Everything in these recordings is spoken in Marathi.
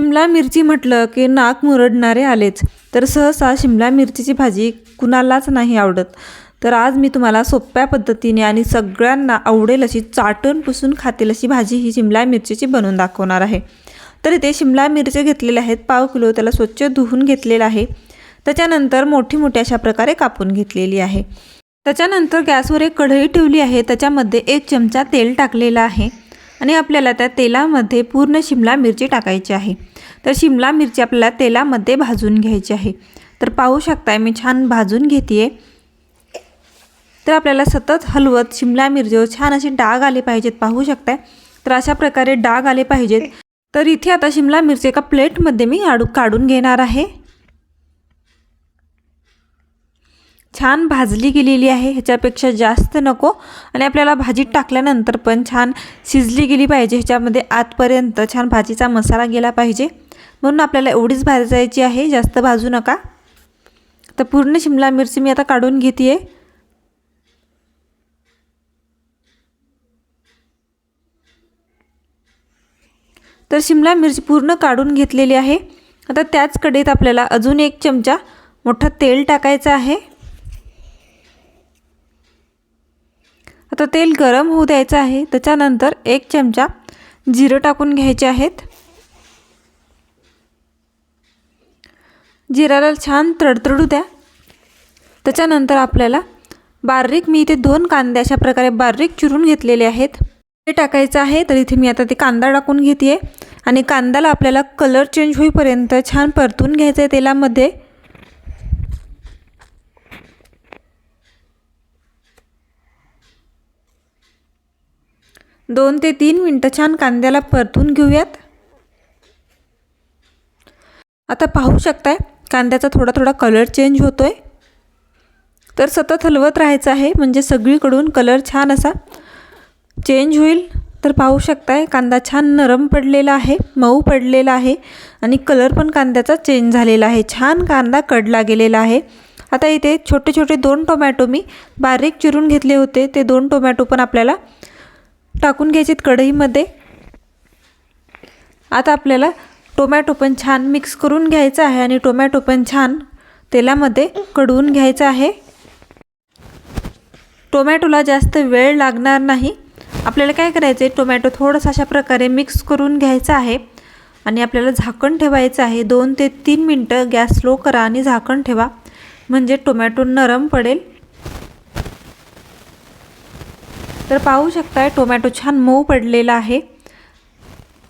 शिमला मिरची म्हटलं की नाक मुरडणारे आलेच. तर सहसा शिमला मिरचीची भाजी कुणालाच नाही आवडत. तर आज मी तुम्हाला सोप्या पद्धतीने आणि सगळ्यांना आवडेल अशी चाटून पुसून खातील अशी भाजी ही शिमला मिरचीची बनवून दाखवणार आहे. तर इथे शिमला मिरची घेतलेल्या आहेत पाव किलो त्याला स्वच्छ धुवून घेतलेलं आहे. त्याच्यानंतर मोठी मोठी अशा प्रकारे कापून घेतलेली आहे. त्याच्यानंतर गॅसवर एक कढई ठेवली आहे त्याच्यामध्ये एक चमचा तेल टाकलेलं आहे. आणि आपल्याला त्या तेलामध्ये पूर्ण शिमला मिरची टाकायची आहे. तर शिमला मिरची आपल्याला तेलामध्ये भाजून घ्यायची आहे. तर पाहू शकताय मी छान भाजून घेते तर आपल्याला सतत हलवत शिमला मिरचीवर छान असे डाग आले पाहिजेत. पाहू शकताय? तर अशा प्रकारे डाग आले पाहिजेत. तर इथे आता शिमला मिरची एका प्लेटमध्ये मी आडू काढून घेणार आहे. छान भाजली गेलेली आहे ह्याच्यापेक्षा जास्त नको. आणि आपल्याला भाजीत टाकल्यानंतर पण छान शिजली गेली पाहिजे ह्याच्यामध्ये आतपर्यंत छान भाजीचा मसाला गेला पाहिजे. म्हणून आपल्याला एवढीच भाजायची आहे जास्त भाजू नका. तर पूर्ण शिमला मिरची मी आता काढून घेते आहे तर शिमला मिरची पूर्ण काढून घेतलेली आहे. आता त्याच कढईत आपल्याला अजून एक चमचा मोठं तेल टाकायचं आहे. आता तेल गरम होऊ द्यायचं आहे. त्याच्यानंतर एक चमचा जिरं टाकून घ्यायचे आहेत. जिराला छान तडतडू द्या. त्याच्यानंतर आपल्याला बारीक मी इथे दोन कांदे अशा प्रकारे बारीक चिरून घेतलेले आहेत. ते टाकायचं आहे तर इथे मी आता ते कांदा टाकून घेते आणि कांद्याला आपल्याला कलर चेंज होईपर्यंत छान परतून घ्यायचं आहे तेलामध्ये. दोन ते तीन मिनटं छान कांद्याला परतून घेऊयात. आता पाहू शकताय कांद्याचा थोडा थोडा कलर चेंज होतो आहे तर सतत हलवत राहायचं आहे म्हणजे सगळीकडून कलर छान असा चेंज होईल. तर पाहू शकताय कांदा छान नरम पडलेला आहे मऊ पडलेला आहे आणि कलर पण कांद्याचा चेंज झालेला आहे. छान कांदा कडला गेलेला आहे. आता इथे छोटे छोटे दोन टोमॅटो मी बारीक चिरून घेतले होते ते दोन टोमॅटो पण आपल्याला टाकून घ्यायचे कढईमध्ये. आता आपल्याला टोमॅटो पण छान मिक्स करून घ्यायचं आहे आणि टोमॅटो पण छान तेलामध्ये कडवून घ्यायचं आहे. टोमॅटोला जास्त वेळ लागणार नाही. आपल्याला काय करायचं आहे टोमॅटो थोडंसं अशा प्रकारे मिक्स करून घ्यायचं आहे आणि आपल्याला झाकण ठेवायचं आहे. दोन ते तीन मिनटं गॅस स्लो करा आणि झाकण ठेवा. म्हणजे टोमॅटो नरम पडेल. तर पाहू शकताय टोमॅटो छान मऊ पडलेला आहे.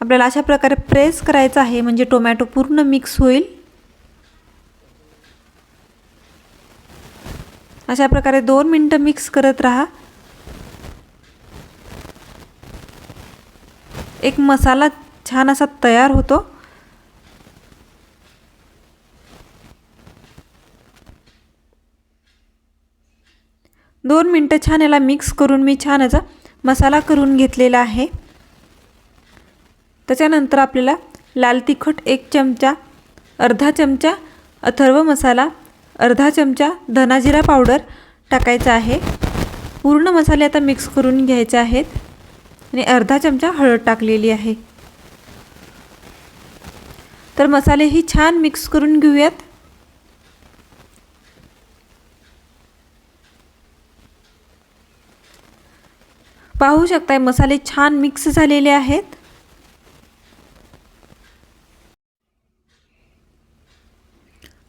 आपल्याला अशा प्रकारे प्रेस करायचं आहे म्हणजे टोमॅटो पूर्ण मिक्स होईल. अशा प्रकारे दोन मिनटं मिक्स करत राहा. एक मसाला छान असा तयार होतो. दोन मिनटं छान याला मिक्स करून मी छान याचा मसाला करून घेतलेला आहे. त्याच्यानंतर आपल्याला लाल तिखट एक चमचा अर्धा चमचा अथर्व मसाला अर्धा चमचा धनाजिरा पावडर टाकायचा आहे. पूर्ण मसाले आता मिक्स करून घ्यायचे आहेत आणि अर्धा चमचा हळद टाकलेली आहे. तर मसाले ही छान मिक्स करून घेऊयात. पाहू शकताय मसाले छान मिक्स झालेले आहेत.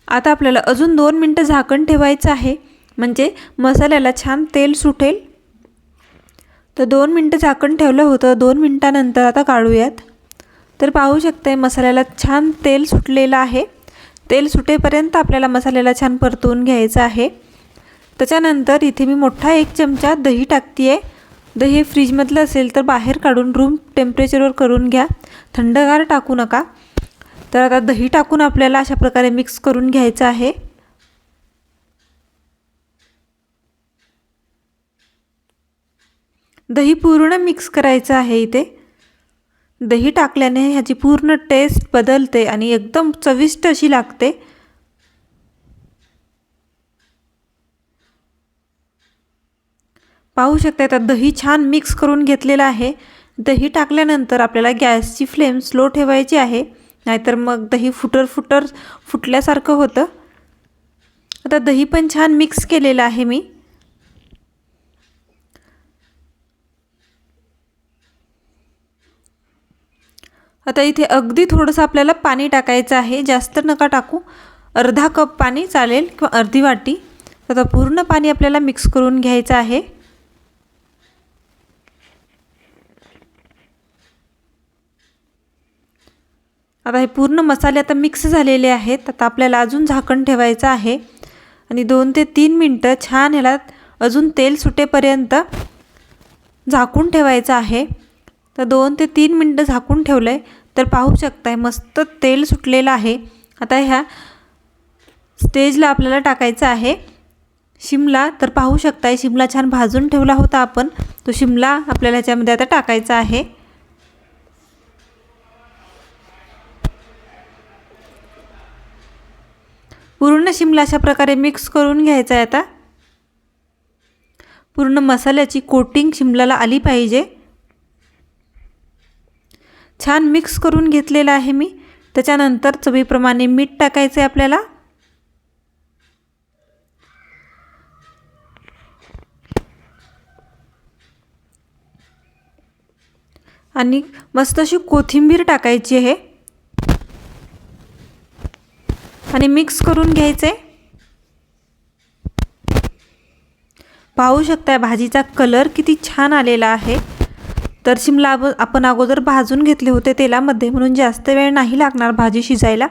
आता आपल्याला अजून दोन मिनटं झाकण ठेवायचं आहे. म्हणजे मसाल्याला छान तेल सुटेल. तर दोन मिनटं झाकण ठेवलं होतं. दोन मिनटानंतर आता काढूयात. तर पाहू शकताय मसाल्याला छान तेल सुटलेलं आहे. तेल सुटेपर्यंत आपल्याला मसाल्याला छान परतवून घ्यायचं आहे. त्याच्यानंतर इथे मी मोठा एक चमचा दही टाकते आहे दही फ्रीजमधलं असेल तर बाहेर काढून रूम टेम्परेचरवर करून घ्या. थंडगार टाकू नका. तर आता दही टाकून आपल्याला अशा प्रकारे मिक्स करून घ्यायचं आहे. दही पूर्ण मिक्स करायचं आहे इथे. दही टाकल्याने ह्याची पूर्ण टेस्ट बदलते आणि एकदम चविष्ट अशी लागते. पाहू शकता आता दही छान मिक्स करून घेतलेलं आहे. दही टाकल्यानंतर आपल्याला गॅसची फ्लेम स्लो ठेवायची आहे. नाहीतर मग दही फुटर फुटर फुटल्यासारखं होतं. आता दही पण छान मिक्स केलेलं आहे मी. आता इथे अगदी थोडंसं आपल्याला पाणी टाकायचं आहे. जास्त नका टाकू. अर्धा कप पाणी चालेल किंवा अर्धी वाटी. आता पूर्ण पाणी आपल्याला मिक्स करून घ्यायचं आहे. आता हे पूर्ण मसाले आता मिक्स झालेले आहेत. आता आपल्याला अजून झाकण ठेवायचं आहे. आणि दोन ते तीन मिनटं छान ह्याला अजून तेल सुटेपर्यंत झाकून ठेवायचं आहे. तर दोन ते तीन मिनटं झाकून ठेवलं आहे तर पाहू शकताय मस्त तेल सुटलेलं आहे. आता ह्या स्टेजला आपल्याला टाकायचं आहे. शिमला तर पाहू शकताय शिमला छान भाजून ठेवला होता आपण. तो शिमला आपल्याला ह्याच्यामध्ये आता टाकायचा आहे. पूर्ण शिमला अशा प्रकारे मिक्स करून घ्यायचा आहे आता. पूर्ण मसाल्याची कोटिंग शिमलाला आली पाहिजे. छान मिक्स करून घेतलेलं आहे मी. त्याच्यानंतर चवीप्रमाणे मीठ टाकायचं आहे आपल्याला. आणि मस्त अशी कोथिंबीर टाकायची आहे. आणि मिक्स करून घ्यायचे. पाहू शकताय भाजीचा कलर किती छान आलेला आहे. तर शिमला आपण अगोदर भाजून घेतले होते तेलामध्ये म्हणून जास्त वेळ नाही लागणार भाजी शिजायला.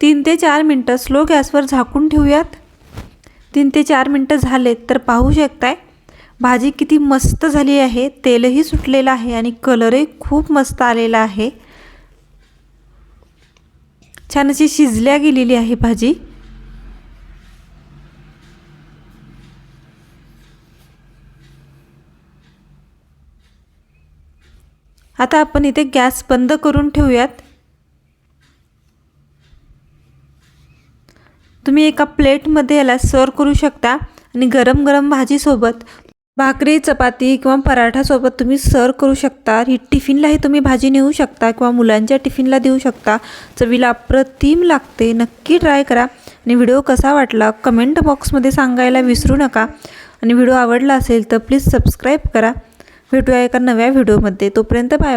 तीन ते चार मिनटं स्लो गॅसवर झाकून ठेवूयात. तीन ते चार मिनटं झालेत तर पाहू शकताय भाजी किती मस्त झाली आहे. तेलही सुटलेलं आहे आणि कलरही खूप मस्त आलेला आहे. छान अशी शिजल्या गेलेली आहे भाजी. आता आपण इथे गॅस बंद करून ठेवूयात. तुम्ही एका प्लेटमध्ये याला सर्व करू शकता आणि गरम गरम भाजीसोबत भाकरी चपाती किंवा पराठासोबत तुम्ही सर्व करू शकता. ही टिफिनलाही तुम्ही भाजी नेऊ शकता किंवा मुलांच्या टिफिनला देऊ शकता. चवीला अप्रतिम लागते. नक्की ट्राय करा. आणि व्हिडिओ कसा वाटला कमेंट बॉक्समध्ये सांगायला विसरू नका. आणि व्हिडिओ आवडला असेल तर प्लीज सबस्क्राईब करा. भेटूया एका नव्या व्हिडिओमध्ये तोपर्यंत बाय बाय